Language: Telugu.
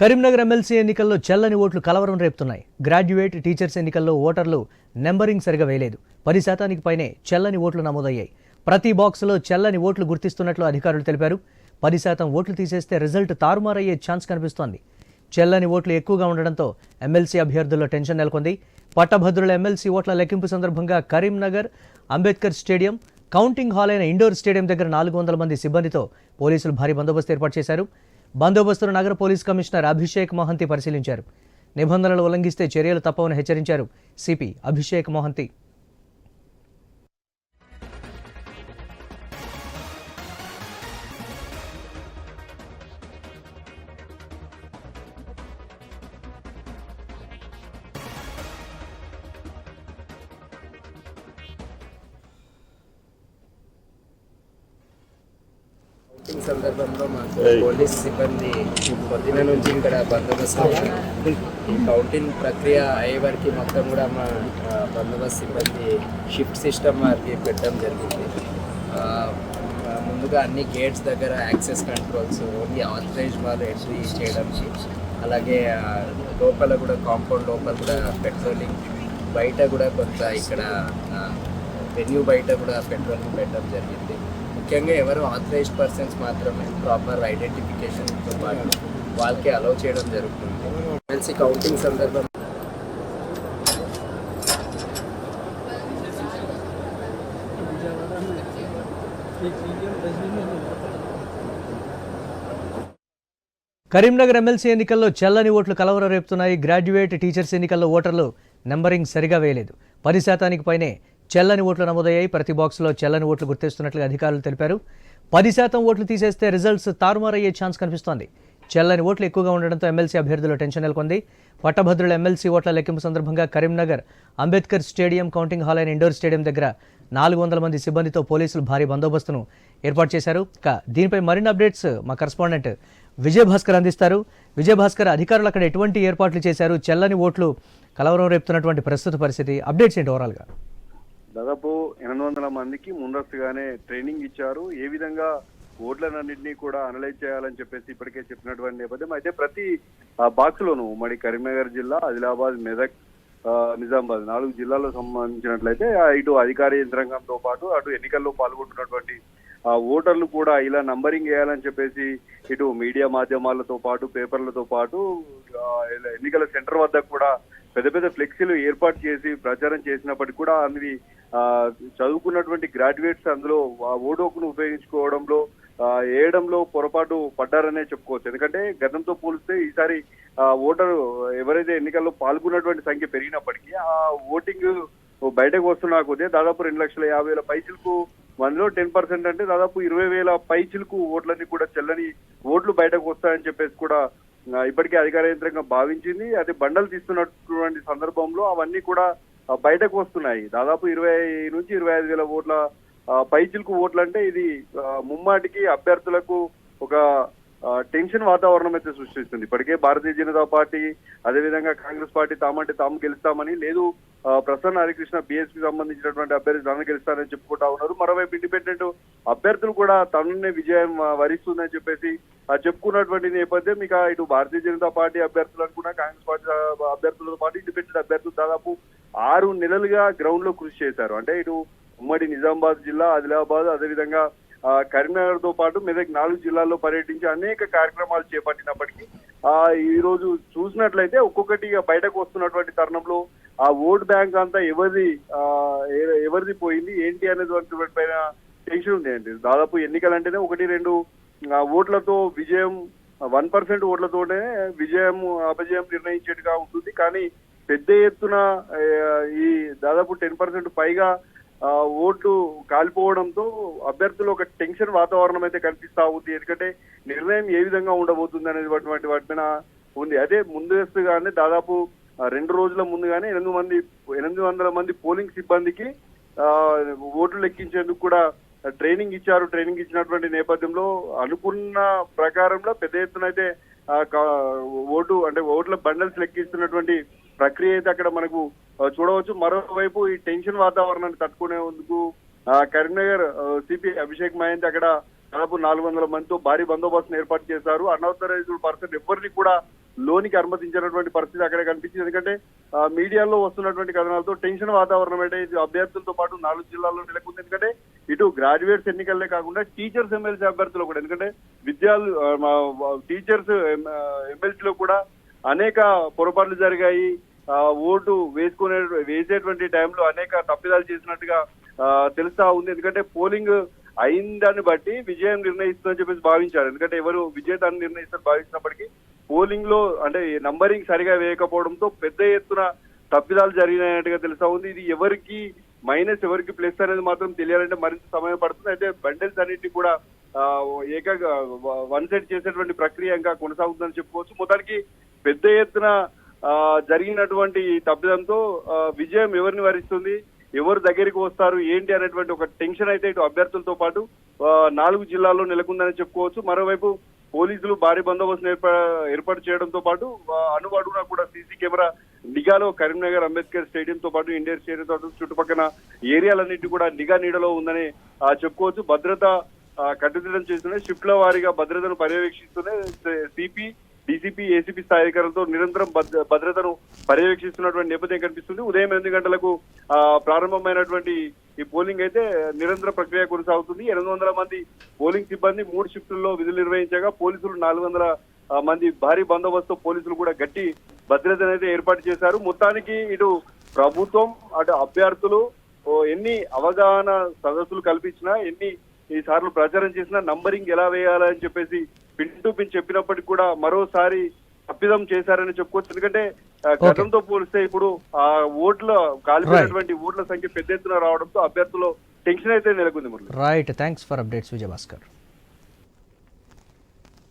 కరీంనగర్ ఎమ్మెల్సీ ఎన్నికల్లో చెల్లని ఓట్లు కలవరం రేపుతున్నాయి. గ్రాడ్యుయేట్ టీచర్స్ ఎన్నికల్లో ఓటర్లు నెంబరింగ్ సరిగా వేయలేదు. పది శాతానికి పైనే చెల్లని ఓట్లు నమోదయ్యాయి. ప్రతి బాక్సులో చెల్లని ఓట్లు గుర్తిస్తున్నట్లు అధికారులు తెలిపారు. పది శాతం ఓట్లు తీసేస్తే రిజల్ట్ తారుమారయ్యే ఛాన్స్ కనిపిస్తోంది. చెల్లని ఓట్లు ఎక్కువగా ఉండడంతో ఎమ్మెల్సీ అభ్యర్థుల్లో టెన్షన్ నెలకొంది. పట్టభద్రుల ఎమ్మెల్సీ ఓట్ల లెక్కింపు సందర్భంగా Karimnagar Ambedkar stadium counting hall అయిన ఇండోర్ స్టేడియం దగ్గర నాలుగు వందల మంది సిబ్బందితో పోలీసులు భారీ బందోబస్తు ఏర్పాటు చేశారు. బందోబస్తును నగర పోలీస్ కమిషనర్ అభిషేక్ మోహంతి పరిశీలించారు. నిబంధనలు ఉల్లంఘిస్తే చర్యలు తప్పవని హెచ్చరించారు. సిపి అభిషేక్ మోహంతి. సందర్భంలో మాకు పోలీస్ సిబ్బంది పొద్దున నుంచి ఇక్కడ బందోబస్తు. ఈ కౌంటింగ్ ప్రక్రియ అయ్యే వరకు మొత్తం కూడా మా బందోబస్తు సిబ్బంది షిఫ్ట్ సిస్టమ్ వారికి పెట్టడం జరిగింది. ముందుగా అన్ని గేట్స్ దగ్గర యాక్సెస్ కంట్రోల్స్ ఓన్లీ ఆథరైజ్ వాళ్ళు ఎంట్రీ చేయడానికి అలాగే లోపల కూడా కాంపౌండ్ లోపల కూడా పెట్రోలింగ్ బయట కూడా కొంత ఇక్కడ వెన్యూ బయట కూడా పెట్రోలింగ్ పెట్టడం జరిగింది. ముఖ్యంగా ఎవరు ఆథరైజ్ పర్సన్స్ మాత్రమే ప్రాపర్ ఐడెంటిఫికేషన్తో పాటు వాళ్ళకి అలౌ చేయడం జరుగుతుంది. ఎమ్మెల్సీ కౌంటింగ్ సందర్భం కరీంనగర్ ఎమ్మెల్సీ ఎన్నికల్లో చల్లని ఓట్లు కలవర రేపుతున్నాయి. గ్రాడ్యుయేట్ టీచర్స్ ఎన్నికల్లో ఓటర్లు నెంబరింగ్ సరిగా వేయలేదు. పది శాతానికి పైనే చెల్లని ఓట్లు నమోదయ్యాయి. ప్రతి బాక్స్లో చెల్లని ఓట్లు గుర్తిస్తున్నట్లుగా అధికారులు తెలిపారు. పది శాతం ఓట్లు తీసేస్తే రిజల్ట్స్ తారుమారయ్యే ఛాన్స్ కనిపిస్తోంది. చెల్లని ఓట్లు ఎక్కువగా ఉండడంతో ఎమ్మెల్సీ అభ్యర్థులు టెన్షన్ నెలకొంది. పట్టభద్రుల ఎమ్మెల్సీ ఓట్ల లెక్కింపు సందర్భంగా Karimnagar Ambedkar stadium counting hall అయిన ఇండోర్ స్టేడియం దగ్గర నాలుగు వందల మంది సిబ్బందితో పోలీసులు భారీ బందోబస్తును ఏర్పాటు చేశారు. ఇక దీనిపై మరిన్ని అప్డేట్స్ మా కరస్పాండెంట్ విజయభాస్కర్ అందిస్తారు. విజయభాస్కర్ అధికారులు అక్కడ ఎటువంటి ఏర్పాట్లు చేశారు? చెల్లని ఓట్లు కలవరం రేపుతున్నటువంటి ప్రస్తుత పరిస్థితి. అప్డేట్స్ ఏంటి ఓవరాల్గా దాదాపు ఎనిమిది వందల మందికి ముందస్తుగానే ట్రైనింగ్ ఇచ్చారు. ఏ విధంగా ఓట్లన్నింటినీ కూడా అనలైజ్ చేయాలని చెప్పేసి ఇప్పటికే చెప్పినటువంటి నేపథ్యం. అయితే ప్రతి బాక్స్ లోను ఉమ్మడి కరీంనగర్ జిల్లా ఆదిలాబాద్ మెదక్ నిజామాబాద్ నాలుగు జిల్లాలకు సంబంధించినట్లయితే ఇటు అధికార యంత్రాంగంతో పాటు అటు ఎన్నికల్లో పాల్గొంటున్నటువంటి ఆ ఓటర్లు కూడా ఇలా నంబరింగ్ వేయాలని చెప్పేసి ఇటు మీడియా మాధ్యమాలతో పాటు పేపర్లతో పాటు ఎన్నికల సెంటర్ వద్ద కూడా పెద్ద పెద్ద ఫ్లెక్సీలు ఏర్పాటు చేసి ప్రచారం చేసినప్పటికీ కూడా అవి చదువుకున్నటువంటి గ్రాడ్యుయేట్స్ అందులో ఆ ఉపయోగించుకోవడంలో వేయడంలో పొరపాటు పడ్డారనే చెప్పుకోవచ్చు. ఎందుకంటే గతంతో పోలిస్తే ఈసారి ఓటరు ఎవరైతే ఎన్నికల్లో పాల్గొన్నటువంటి సంఖ్య పెరిగినప్పటికీ ఆ ఓటింగ్ బయటకు వస్తున్న కొద్దీ దాదాపు రెండు లక్షల యాభై వేల పైసలకు మనలో టెన్ పర్సెంట్ అంటే దాదాపు ఇరవై వేల పైచిలకు ఓట్లన్నీ కూడా చెల్లని ఓట్లు బయటకు వస్తాయని చెప్పేసి కూడా ఇప్పటికే అధికార యంత్రంగా భావించింది. అది బండలు తీస్తున్నటువంటి సందర్భంలో అవన్నీ కూడా బయటకు వస్తున్నాయి. దాదాపు ఇరవై నుంచి ఇరవై ఐదు వేల ఓట్ల ఆ, పైచిలకు ఓట్లు అంటే ఇది ముమ్మాటికి అభ్యర్థులకు ఒక టెన్షన్ వాతావరణం అయితే సృష్టిస్తుంది. ఇప్పటికే భారతీయ జనతా పార్టీ అదేవిధంగా కాంగ్రెస్ పార్టీ తామంటే తాము గెలుస్తామని లేదు ప్రసన్న హరికృష్ణ బిఎస్పీ సంబంధించినటువంటి అభ్యర్థి తాను గెలుస్తారని చెప్పుకుంటా ఉన్నారు. మరోవైపు ఇండిపెండెంట్ అభ్యర్థులు కూడా తననే విజయం వరిస్తుందని చెప్పేసి చెప్పుకున్నటువంటి నేపథ్యం ఇక ఇటు భారతీయ జనతా పార్టీ అభ్యర్థులను కూడా కాంగ్రెస్ పార్టీ అభ్యర్థులతో పాటు ఇండిపెండెంట్ అభ్యర్థులు దాదాపు ఆరు నెలలుగా గ్రౌండ్లో కృషి చేశారు. అంటే ఇటు ఉమ్మడి నిజామాబాద్ జిల్లా ఆదిలాబాద్ అదేవిధంగా కరీంనగర్తో పాటు మెదక్ నాలుగు జిల్లాల్లో పర్యటించి అనేక కార్యక్రమాలు చేపట్టినప్పటికీ ఆ ఈ రోజు చూసినట్లయితే ఒక్కొక్కటి బయటకు వస్తున్నటువంటి తరుణంలో ఆ ఓట్ బ్యాంక్ అంతా ఎవరిది ఎవరిది పోయింది ఏంటి అనేది పైన టెన్షన్ ఉంది అండి దాదాపు ఎన్నికలంటేనే ఒకటి రెండు ఓట్లతో విజయం వన్ పర్సెంట్ ఓట్లతోనే విజయం అపజయం నిర్ణయించేట్టుగా ఉంటుంది. కానీ పెద్ద ఎత్తున ఈ దాదాపు టెన్ పర్సెంట్ పైగా ఓట్లు కాలిపోవడంతో అభ్యర్థులు ఒక టెన్షన్ వాతావరణం అయితే కనిపిస్తా ఉంది. ఎందుకంటే నిర్ణయం ఏ విధంగా ఉండబోతుంది అనేది వాటి వాటి పైన ఉంది. అదే ముందస్తుగానే దాదాపు రెండు రోజుల ముందుగానే ఎనిమిది మంది ఎనిమిది వందల మంది పోలింగ్ సిబ్బందికి ఓట్లు లెక్కించేందుకు కూడా ట్రైనింగ్ ఇచ్చారు. ట్రైనింగ్ ఇచ్చినటువంటి నేపథ్యంలో అనుకున్న ప్రకారంలో పెద్ద ఎత్తున అయితే ఓటు అంటే ఓట్ల బండల్స్ లెక్కిస్తున్నటువంటి ప్రక్రియ అయితే అక్కడ మనకు చూడవచ్చు. మరోవైపు ఈ టెన్షన్ వాతావరణాన్ని తట్టుకునేందుకు కరీంనగర్ సిపి అభిషేక్ మహంత్ అక్కడ దాదాపు నాలుగు వందల మందితో భారీ బందోబస్తును ఏర్పాటు చేశారు. అన్ఆథరైజ్డ్ పర్సన్ ఎవరిని కూడా లోనికి అనుమతించినటువంటి పరిస్థితి అక్కడే కనిపించింది. ఎందుకంటే మీడియాలో వస్తున్నటువంటి కథనాలతో టెన్షన్ వాతావరణం అంటే ఇది అభ్యర్థులతో పాటు నాలుగు జిల్లాల్లో నెలకొంది. ఎందుకంటే ఇటు గ్రాడ్యుయేట్స్ ఎన్నికలే కాకుండా టీచర్స్ ఎమ్మెల్సీ అభ్యర్థులు కూడా. ఎందుకంటే విద్యార్థులు మా టీచర్స్ ఎమ్మెల్సీలో కూడా అనేక పొరపాట్లు జరిగాయి. ఓటు వేసుకునే వేసేటువంటి టైంలో అనేక తప్పిదాలు చేసినట్టుగా తెలుస్తా ఉంది. ఎందుకంటే పోలింగ్ అయిందాన్ని బట్టి విజయం నిర్ణయిస్తుందని చెప్పేసి భావించారు. ఎందుకంటే ఎవరు విజేతాన్ని నిర్ణయిస్తారు భావించినప్పటికీ పోలింగ్లో అంటే నంబరింగ్ సరిగా వేయకపోవడంతో పెద్ద ఎత్తున తప్పిదాలు జరిగినట్టుగా తెలుసా ఉంది. ఇది ఎవరికి మైనస్ ఎవరికి ప్లస్ అనేది మాత్రం తెలియాలంటే మరింత సమయం పడుతుంది. అయితే బండిల్స్ అన్నింటినీ కూడా ఏక ఏకంగా వన్ సైడ్ చేసేటువంటి ప్రక్రియ ఇంకా కొనసాగుతుందని చెప్పుకోవచ్చు. మొత్తానికి పెద్ద ఎత్తున జరిగినటువంటి తప్పిదంతో విజయం ఎవరిని వరిస్తుంది? ఎవరు దగ్గరికి వస్తారు? ఏంటి అనేటువంటి ఒక టెన్షన్ అయితే ఇటు అభ్యర్థులతో పాటు నాలుగు జిల్లాల్లో నెలకొందని చెప్పుకోవచ్చు. మరోవైపు పోలీసులు భారీ బందోబస్తు ఏర్పాటు చేయడంతో పాటు అనువాడున కూడా సీసీ కెమెరా నిఘాలో కరీంనగర్ అంబేద్కర్ స్టేడియం తో పాటు ఇండియన్ స్టేడియం తో పాటు చుట్టుపక్కల ఏరియాలన్నింటి కూడా నిఘా నీడలో ఉందని ఆ, చెప్పుకోవచ్చు. భద్రత కట్టుదిట్టం చేస్తూనే షిఫ్ట్ల వారీగా భద్రతను పర్యవేక్షిస్తూనే సిపి డీసీపీ ఏసీపీ స్థాయి అధికారులతో నిరంతరం భద్రతను పర్యవేక్షిస్తున్నటువంటి నేపథ్యం కనిపిస్తుంది. ఉదయం ఎనిమిది గంటలకు ప్రారంభమైనటువంటి ఈ పోలింగ్ అయితే నిరంతర ప్రక్రియ కొనసాగుతుంది. ఎనిమిది వందల మంది పోలింగ్ సిబ్బంది మూడు షిఫ్టుల్లో విధులు నిర్వహించగా పోలీసులు నాలుగు వందల మంది భారీ బందోబస్తు పోలీసులు కూడా గట్టి భద్రతను అయితే ఏర్పాటు చేశారు. మొత్తానికి ఇటు ప్రభుత్వం అటు అభ్యర్థులు ఎన్ని అవగాహన సదస్సులు కల్పించినా ఎన్ని ఈ సార్లు ప్రచారం చేసినా నంబరింగ్ ఎలా వేయాలని చెప్పేసి పిన్ టు పిన్ చెప్పినప్పటికీ కూడా మరోసారి తప్పిదం చేశారని చెప్పుకోవచ్చు. ఎందుకంటే గతంతో పోలిస్తే ఇప్పుడు ఆ ఓట్ల కాలిపోయినటువంటి ఓట్ల సంఖ్య పెద్ద ఎత్తున రావడంతో అభ్యర్థులు టెన్షన్ అయితే నెలకొంది right thanks for updates Vijayabhaskar.